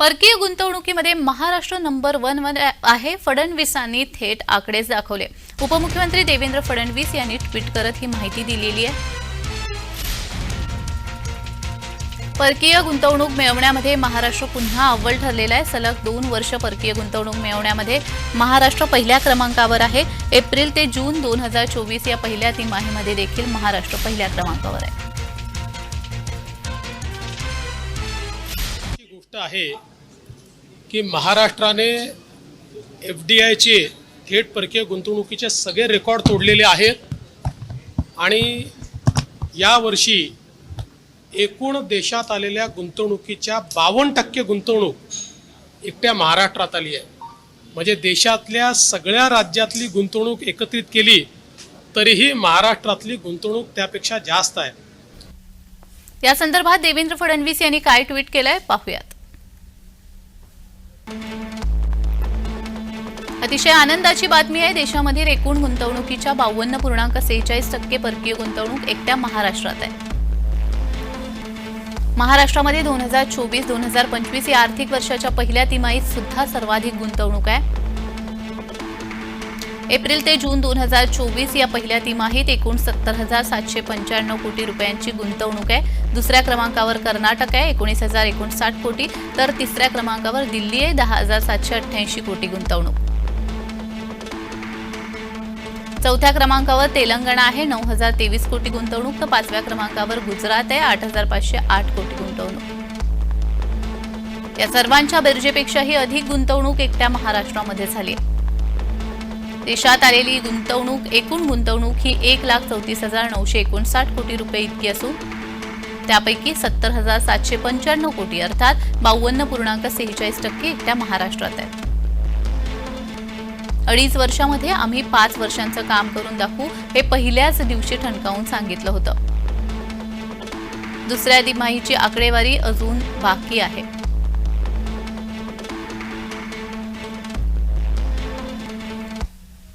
परकीय गुंतवणुकीमध्ये Maharashtra number one वर आहे. फडणवीसांनी थेट आकडेच दाखवले. उपमुख्यमंत्री देवेंद्र फडणवीस यांनी ट्विट करत ही माहिती दिलेली आहे. परकीय गुंतवणूक मिळवण्यामध्ये महाराष्ट्र पुन्हा अव्वल ठरलेला आहे. सलग दोन वर्ष परकीय गुंतवणूक मिळवण्यामध्ये महाराष्ट्र पहिल्या क्रमांकावर आहे. एप्रिल ते जून दोन हजार चोवीस या पहिल्या तिमाहीमध्ये देखील महाराष्ट्र पहिल्या क्रमांकावर आहे. गोष्ट आहे की महाराष्ट्राने एफ डी आयचे थेट परकीय गुंतवणुकीचे सगळे रेकॉर्ड तोडलेले आहेत आणि यावर्षी एकूण देशात आलेल्या गुंतवणुकीच्या बावन्न टक्के गुंतवणूक एकट्या महाराष्ट्रात आली आहे. म्हणजे देशातल्या सगळ्या राज्यातली गुंतवणूक एकत्रित केली तरीही महाराष्ट्रातली गुंतवणूक त्यापेक्षा जास्त आहे. या संदर्भात देवेंद्र फडणवीस यांनी काय ट्विट केलंय पाहूयात. अतिशय आनंदाची बातमी आहे देशामधील एकूण गुंतवणुकीच्या बावन्न पूर्णांक सेहेचाळीस टक्के परकीय गुंतवणूक एकट्या महाराष्ट्रात आहे. महाराष्ट्रामध्ये दोन हजार चोवीस दोन हजार पंचवीस या आर्थिक वर्षाच्या पहिल्या तिमाहीत सुद्धा सर्वाधिक गुंतवणूक आहे. एप्रिल ते जून दोन हजार चोवीस या पहिल्या तिमाहीत एकूण सत्तर हजार सातशे पंच्याण्णव कोटी रुपयांची गुंतवणूक आहे. दुसऱ्या क्रमांकावर कर्नाटक आहे एकोणीस हजार एकोणसाठ कोटी. तर तिसऱ्या क्रमांकावर दिल्ली आहे दहा हजार सातशे अठ्ठ्याऐंशी कोटी गुंतवणूक. चौथ्या क्रमांकावर तेलंगणा आहे. नऊ हजार तेवीस कोटी गुंतवणूक तर पाचव्या क्रमांकावर गुजरात आहे. आठ हजार पाचशे आठ कोटी गुंतवणूक. या सर्वांच्या बेरजेपेक्षाही अधिक गुंतवणूक एकट्या महाराष्ट्रामध्ये झाली. आहे देशात आलेली गुंतवणूक एकूण गुंतवणूक ही एक लाख चौतीस हजार नऊशे एकोणसाठ कोटी रुपये इतकी असून त्यापैकी सत्तर हजार सातशे पंच्याण्णव कोटी अर्थात बावन्न पूर्णांक सेहेचाळीस टक्के एकट्या महाराष्ट्रात आहेत अडीच वर्षामध्ये आम्ही पाच वर्षांचं काम करून दाखवू हे पहिल्याच दिवशी ठणकावून सांगितलं होतं. दुसऱ्या तिमाहीची आकडेवारी अजून बाकी आहे.